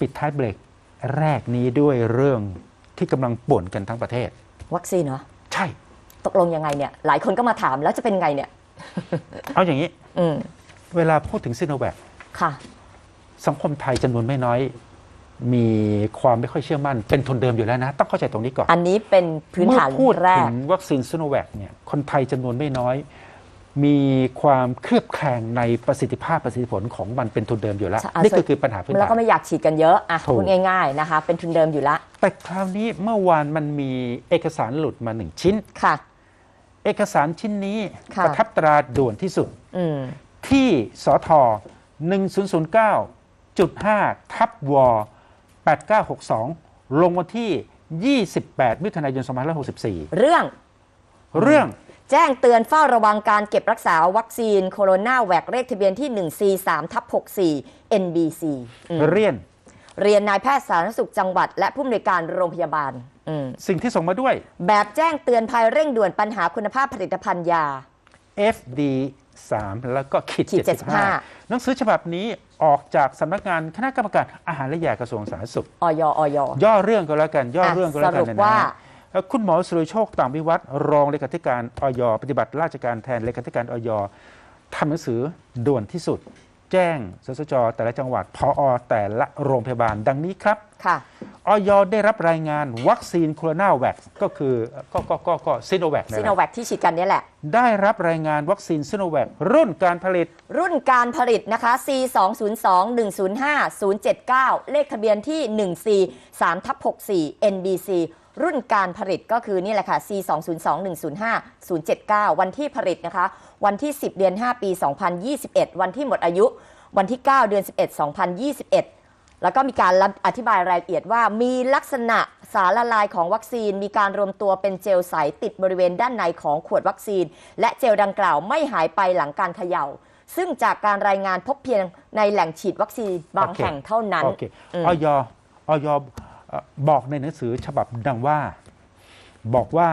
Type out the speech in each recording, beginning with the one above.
ปิดท้ายเบรกแรกนี้ด้วยเรื่องที่กำลังป่วนกันทั้งประเทศ วัคซีนเหรอ ใช่ ตกลงยังไงเนี่ย หลายคนก็มาถามแล้วจะเป็นไงเนี่ย เอาอย่างนี้ อืมเวลาพูดถึงซิโนแวคค่ะ สังคมไทยจำนวนไม่น้อย มีความไม่ค่อยเชื่อมั่น เป็นทุนเดิมอยู่แล้วนะ ต้องเข้าใจตรงนี้ก่อนอันนี้เป็นพื้นฐานเมื่อพูดแรถึก งวัคซีนซิโนแวคเนี่ยคนไทยจำนวนไม่น้อย มีความเคลือบแคลงในประสิทธิภาพประสิทธิผลของมันเป็นทุนเดิมอยู่แล้วใช่อะนี่ก็คือปัญหาพื้นแล้วฐาก็นไม่อยากฉีดกันเยอะอะถูกพูดง่ายๆนะคะ เป็นทุนเดิมอยู่ละแต่คราวนี้เมื่อวานมันมีเอกสารหลุดมาหนึ่งชิ้นค่ะ เอกสารชิ้นนี้ค่ะประทับตราด่วนที่สุดอืมที่สท1009.5ทับว8962 ลงวันที่ 28 มิถุนายน2564 เรื่อง เรื่อง แจ้งเตือนเฝ้าระวังการเก็บรักษาวัคซีนโคโรนาแวคเลขทะเบียนที่ 143ทับ64 NBC อืมเรียน เรียนนายแพทย์สาธารณสุขจังหวัด และผู้อำนวยการโรงพยาบาลอืมสิ่งที่ส่งมาด้วย แบบแจ้งเตือนภัยเร่งด่วนปัญหาคุณภาพผลิตภัณฑ์ยา FD 3 แล้วก็ขีดขีด75 หนังสือฉบับนี้ออกจากสำนักงานคณะกรรมการอาหารและยากระทรวงสาธารณสุขออยออยย่อเรื่องก็แล้วกัน ย่ออะเรื่องก็แล้วกันสรุปนะว่าฮะเอ่อ คุณหมอสุรโชคต่างวิวัฒน์รองเลขาธิการออยปฏิบัติราชการแทนเลขาธิการออยทำหนังสือด่วนที่สุด แจ้งสสจแต่ละจังหวัดพอแต่ละโรงพยาบาลดังนี้ครับค่ะ ออยได้รับรายงานวัคซีนโคโรนาแวคก็คือก็ก็ก็ก็ซิโนแวคซีโนแวคที่ฉีดกันเนี่ยแหละ ได้รับรายงานวัคซีนซิโนแวครุ่นการผลิต รุ่นการผลิตนะคะ C 2 0 2 1 0 5 0 7 9 เลขทะเบียนที่1 C 3ทับ64 NBC รุ่นการผลิตก็คือนี่แหละค่ะ C 2 0 2 1 0 5 0 7 9 วันที่ผลิตนะคะ วันที่ 10 เดือน 5 ปี 2021 วันที่หมดอายุ วันที่ 9 เดือน 11 2021 แล้วก็มีการอธิบายรายละเอียดว่ามีลักษณะสารละลายของวัคซีน มีการรวมตัวเป็นเจลใสติดบริเวณด้านในของขวดวัคซีน และเจลดังกล่าวไม่หายไปหลังการเขย่า ซึ่งจากการรายงานพบเพียงในแหล่งฉีดวัคซีนบางโอเคแห่งเท่านั้นโอเคอืมออยออยเอ่อบอกในหนังสือฉบับดังว่า บอกว่า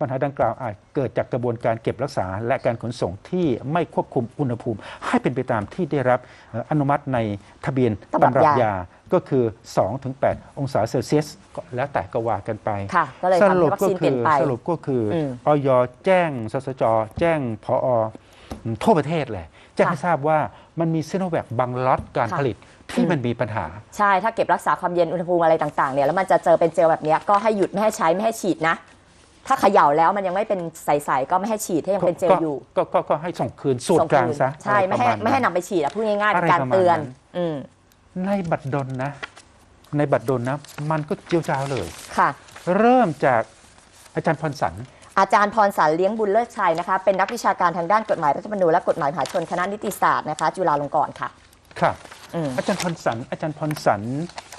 ปัญหาดังกล่าวอาจเกิดจากกระบวนการเก็บรักษา และการขนส่งที่ไม่ควบคุมอุณหภูมิ ให้เป็นไปตามที่ได้รับเอ่ออนุมัติในทะเบียนตำรับตำรับยายยาก็คือ 2-8 องศาเซลเซียสก็แล้วแต่ก็ว่ากันไปค่ะก็เลยสทำรุให้ปวัคก็ซีนเปคืลี่ยนอไปสรุปก็คืออมออยแจ้งสสจ แจ้งพอทั่วประเทศเลยแจ้งให้ทราบว่ามันมีซิโนแวคบางล็อตการค่ะผลิตที่อืมมันมีปัญหา ใช่ ถ้าเก็บรักษาความเย็นอุณหภูมิอะไรต่างๆเนี่ยแล้วมันจะเจอเป็นเจลแบบเนี้ยก็ให้หยุดไม่ให้ใช้ไม่ให้ฉีดนะ ถ้าเขย่าแล้วมันยังไม่เป็นใสๆก็ไม่ให้ฉีดถ้ายังเป็นเจลอยู่ ก็ก็ก็ให้ส่งคืนส่วนส่งกลางคืนซะใช่อะรไม่ให้ประาณไม่ให้นั้นนำไปฉีดอะพูดง่ายๆเป็นอะไรการประมาณเตือนนั้นอืมในบัตรดลนะ ในบัตรดลนะ มันก็เจียวจ้าวเลย ค่ะ เริ่มจากอาจารย์พรสันอาจารย์พรสารเลี้ยงบุญเลิศชัยนะคะ เป็นนักวิชาการทางด้านกฎหมายรัฐธรรมนูญและกฎหมายมหาชนคณะนิติศาสตร์นะคะ จุฬาลงกรณ์ค่ะครับอืมอาจารย์พรสันอาจารย์พรสัน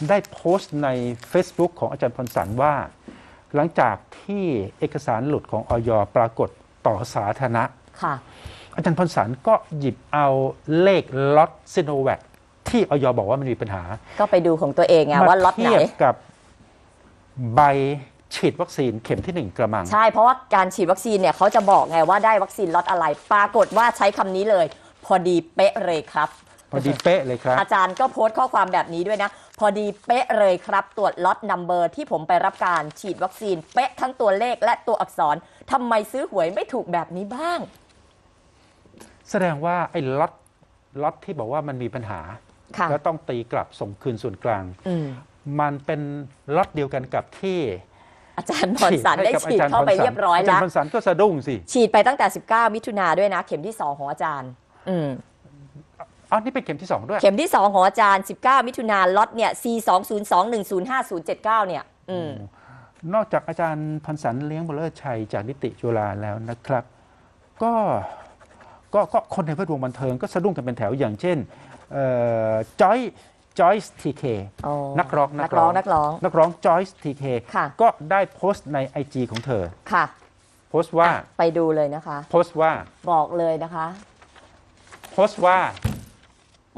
ได้โพสต์ใน Facebook ของอาจารย์พรสันว่า หลังจากที่เอกสารหลุดของออยปรากฏต่อสาธารณะ ค่ะ อาจารย์พรสันก็หยิบเอาเลขล็อตซิโนแวคที่ออยบอกว่ามันมีปัญหา ก็ไปดูของตัวเองไงมาว่าล็อตไหนเทียบกับใบฉีดวัคซีนเข็มที่หนึ่งกระมัง ใช่ เพราะว่าการฉีดวัคซีนเนี่ยเขาจะบอกไงว่าได้วัคซีนล็อตอะไร ปรากฏว่าใช้คำนี้เลย พอดีเป๊ะเลยครับ พอดีเป๊ะเลยครับ อาจารย์ก็โพสต์ข้อความแบบนี้ด้วยนะ พอดีเป๊ะเลยครับ ตรวจล็อตนัมเบอร์ที่ผมไปรับการฉีดวัคซีน เป๊ะทั้งตัวเลขและตัวอักษรทำไมซื้อหวยไม่ถูกแบบนี้บ้าง แสดงว่าไอ้ล็อตล็อตที่บอกว่ามันมีปัญหา ค่ะ แล้วต้องตีกลับส่งคืนส่วนกลาง อืมมันเป็นล็อตเดียวกันกับที่อาจารย์พรสันได้ให้กับฉีดเข้าไปเรียบร้อยอาจาแล้รวย์พรสันก็สะดุ้งสิ ฉีดไปตั้งแต่ 19 มิถุนาด้วยนะ เข็มที่ 2 ของอาจารย์ อืม อ๋อนี่เป็นเข็มที่สองด้วย เข็มที่ 2 ของอาจารย์ 19 มิถุนาล็อตเนี่ย C 2 0 2 1 0 5 0 7 9 เนี่ยอืมนอกจากอาจารย์พันสันเลี้ยงบุญเลิศชัยจากนิติจุฬาแล้วนะครับ ก็ก็ก็คนในแวดวงบันเทิงก็สะดุ้งกันเป็นแถวอย่างเช่นจอยจอยส์ทีเคอ๋อนักร้องนักร้องนักร้องนักร้องจอยส์ทีเคค่ะก็ได้โพสต์ใน IG ของเธอค่ะ โพสต์ว่าอะไปดูเลยนะคะ โพสต์ว่าบอกเลยนะคะ โพสต์ว่า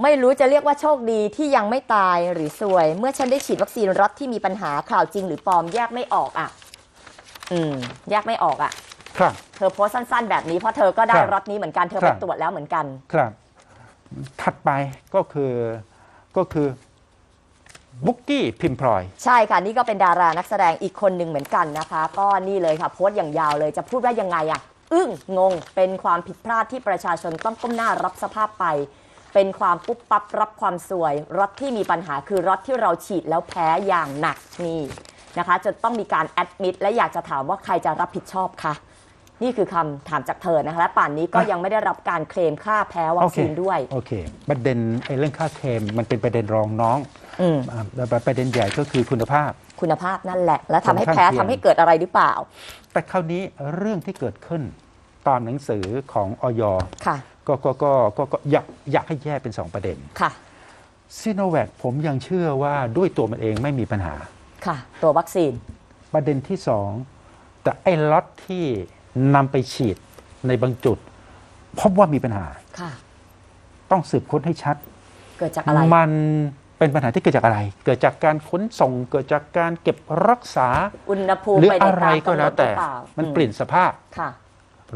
ไม่รู้จะเรียกว่าโชคดีที่ยังไม่ตายหรือซวย เมื่อฉันได้ฉีดวัคซีนรัฐที่มีปัญหาข่าวจริงหรือปลอมแยกไม่ออกอะ อืม แยกไม่ออกอะ ครับ เธอโพสต์สั้นๆ แบบนี้เพราะเธอก็ได้ครับรถนี้เหมือนกันเธอครัไปบตรวจแล้วเหมือนกัน ครับ ถัดไปก็คือก็คือบุกกี้พิมพลอย ใช่ค่ะ นี่ก็เป็นดารานักแสดงอีกคนหนึ่งเหมือนกันนะคะ ก็นี่เลยค่ะ โพสต์อย่างยาวเลยจะพูดว่ายังไงอะอึ้งงงเป็นความผิดพลาดที่ประชาชนต้องก้มหน้ารับสภาพไป เป็นความปุ๊บปั๊บรับความสวยรถที่มีปัญหาคือรถที่เราฉีดแล้วแพ้อย่างหนักนี่นะคะจนต้องมีการแอดมิดและอยากจะถามว่าใครจะรับผิดชอบคะนี่คือคำถามจากเธอนะคะและป่านนี้ก็อะยังไม่ได้รับการเคลมค่าแพ้วัคซีนด้วย โอเค ประเด็นไอ้เรื่องค่าเคลมมันเป็นประเด็นรองน้องอืม อ่าแต่ประเด็นใหญ่ก็คือคุณภาพ คุณภาพนั่นแหละ แล้วทำให้ผลข้างแพ้เคียงทำให้เกิดอะไรหรือเปล่าแต่คราวนี้เรื่องที่เกิดขึ้นตามหนังสือของออย ค่ะ ก็ก็ก็ก็ก็อยากอยากให้แยกเป็นสองประเด็นค่ะซีโนแวคผมยังเชื่อว่าด้วยตัวมันเองไม่มีปัญหา ค่ะ ตัววัคซีน ประเด็นที่สองแต่ไอ้ล็อตที่นำไปฉีดในบางจุด พบว่ามีปัญหา ค่ะ ต้องสืบค้นให้ชัด เกิดจากอะไร มันเป็นปัญหาที่เกิดจากอะไร เกิดจากการขนส่ง เกิดจากการเก็บรักษา อุณหภูมิหรือไปในอะไรตามก็กำหนแล้วดหแต่รือเปล่ามันอืเปลี่ยนสภาพ ค่ะ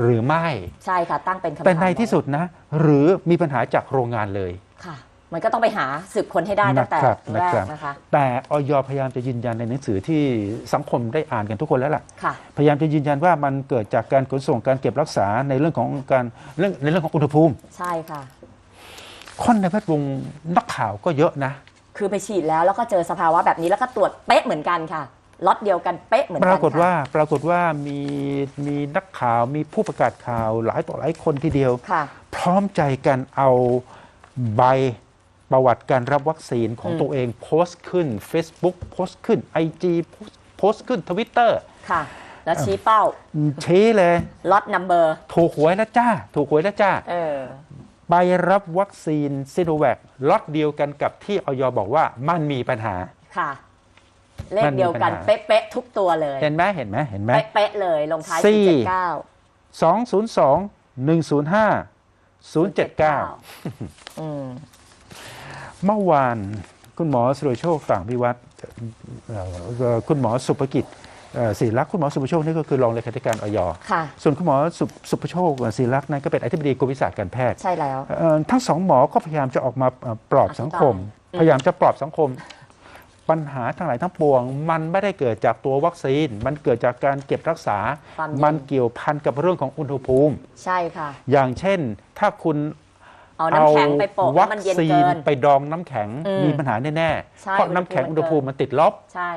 หรือไม่ ใช่ค่ะ ตั้งเป็นคำถามแต่ในที่สุดนะ หรือมีปัญหาจากโรงงานเลยค่ะ มันก็ต้องไปหาสืบค้นให้ได้ตั้งแต่นะครับแรนะครักบนะคะ แต่ออยพยายามจะยืนยันในหนังสือที่สังคมได้อ่านกันทุกคนแล้วล่ะค่ะ พยายามจะยืนยันว่ามันเกิดจากการขนส่งการเก็บรักษาในเรื่องของการเรื่องในเรื่องของอุณหภูมิ ใช่ค่ะคนในแวดวงนักข่าวก็เยอะนะ คือไปฉีดแล้วแล้วก็เจอสภาวะแบบนี้แล้วก็ตรวจเป๊ะเหมือนกันค่ะ ล็อตเดียวกันเป๊ะเหมือนปกันรากฏค่ะว่าปรากฏว่ามีมีนักข่าวมีผู้ประกาศข่าวหลายต่อหลายคนทีเดียว ค่ะ พร้อมใจกันเอาใบประวัติการรับวัคซีนของอืม ตัวเองโพสต์ขึ้น Facebook โพสต์ขึ้น IG โพสต์ขึ้น Twitter ค่ะ แล้วชี้เป้าชี้เลยล็อตนัมเบอร์ถูกหวยแล้วจ้า ถูกหวยแล้วจ้า เออ ไปรับวัคซีนซิโนแวคล็อตเดียวกันกับที่ออยบอกว่ามันมีปัญหา ค่ะ เลขมันมีเดียวกันปัญหาเป๊ะๆทุกตัวเลย เห็นไหมเห็นไหมเห็นไหมเป๊ะๆเลยลงท้ายสี่สี่เจ็ดเก้าสองศูนย์สองหนึ่งศูนย์ห้าศูนย์เจ็ดเก้าอืมเมื่อวานคุณหมอสุรโชคต่างวิวัฒน์เอ่อเอ่อคุณหมอสุภกิจเอ่อศิริลักษณ์คุณหมอสุภโชคนี่ก็คือรองเลขาธิการออยค่ะส่วนคุณหมอสุสุภโชคศิริลักษณ์นั้นก็เป็นอธิบดีกรมวิชาการแพทย์ ใช่แล้วเอ่อทั้งสองหมอก็พยายามจะออกมาเอ่อปลอบสังคมอธิบายพยายามจะปลอบสังคม ปัญหาทั้งหลายทั้งปวง มันไม่ได้เกิดจากตัววัคซีน มันเกิดจากการเก็บรักษา ความเย็น มันเกี่ยวพันกับเรื่องของอุณหภูมิ ใช่ค่ะ อย่างเช่น ถ้าคุณเอาน้ำแข็งไปโปะให้วัมันเย็นซีเกินนไปดองน้ำแข็งอืมมีปัญหาแน่ๆ ใช่เพราะน้ำแข็งอุอุณณหหภูภูมิ มิมันมันติดลบ ใช่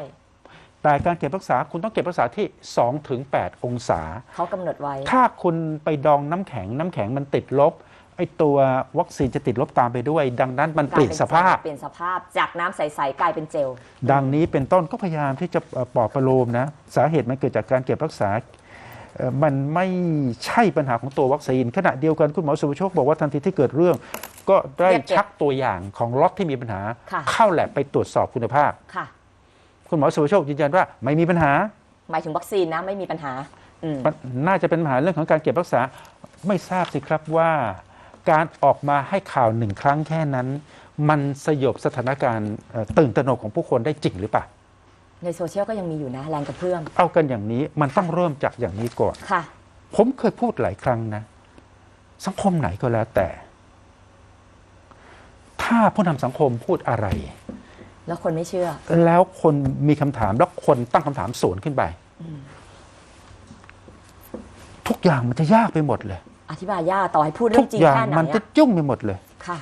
แต่การเก็บรักษาคุณต้องเก็บรักษาที่2ถึง8องศา เขากำหนดไว้ ถ้าคุณไปดองน้ำแข็งน้ำแข็งมันติดลบ ไอ้ตัววัคซีนจะติดลบตามไปด้วย ดังนั้นมันเปลี่ยนสภาพ เปลี่ยนสภาพจากน้ำใสๆกลายเป็นเจล ดังนี้เป็นต้นก็พยายามที่จะเอ่อปลอบประโลมนะ สาเหตุมันเกิดจากการเก็บรักษาเอ่อมันไม่ใช่ปัญหาของตัววัคซีน ขณะเดียวกันคุณหมอสุภโชคบอกว่าทันทีที่เกิดเรื่อง ก็ได้เรียกเก็บชักตัวอย่างของล็อตที่มีปัญหาค่ะเข้าแลบไปตรวจสอบคุณภาพค่ะคุณหมอสุภโชคยืนยันว่าไม่มีปัญหา หมายถึงวัคซีนนะไม่มีปัญหาอืมมันน่าจะเป็นปัญหาเรื่องของการเก็บรักษาไม่ทราบสิครับว่า การออกมาให้ข่าวหนึ่งครั้งแค่นั้น มันสยบสถานการณ์เอ่อตื่นตระหนกของผู้คนได้จริงหรือเปล่าในโซเชียลก็ยังมีอยู่นะแรงกระเพื่อมเอากันอย่างนี้มันต้องเริ่มจากอย่างนี้ก่อนค่ะ ผมเคยพูดหลายครั้งนะ สังคมไหนก็แล้วแต่ ถ้าผู้นำสังคมพูดอะไร แล้วคนไม่เชื่อ แล้วคนมีคำถามแล้วคนตั้งคำถามสวนขึ้นไปทุกอย่างมันจะยากไปหมดเลยอ ธิบายยากต่อให้พูดเรื่ทุอกงจริงอย่างแค่ไหนมันจะอะยุ่งไปหมดเลย ค่ะ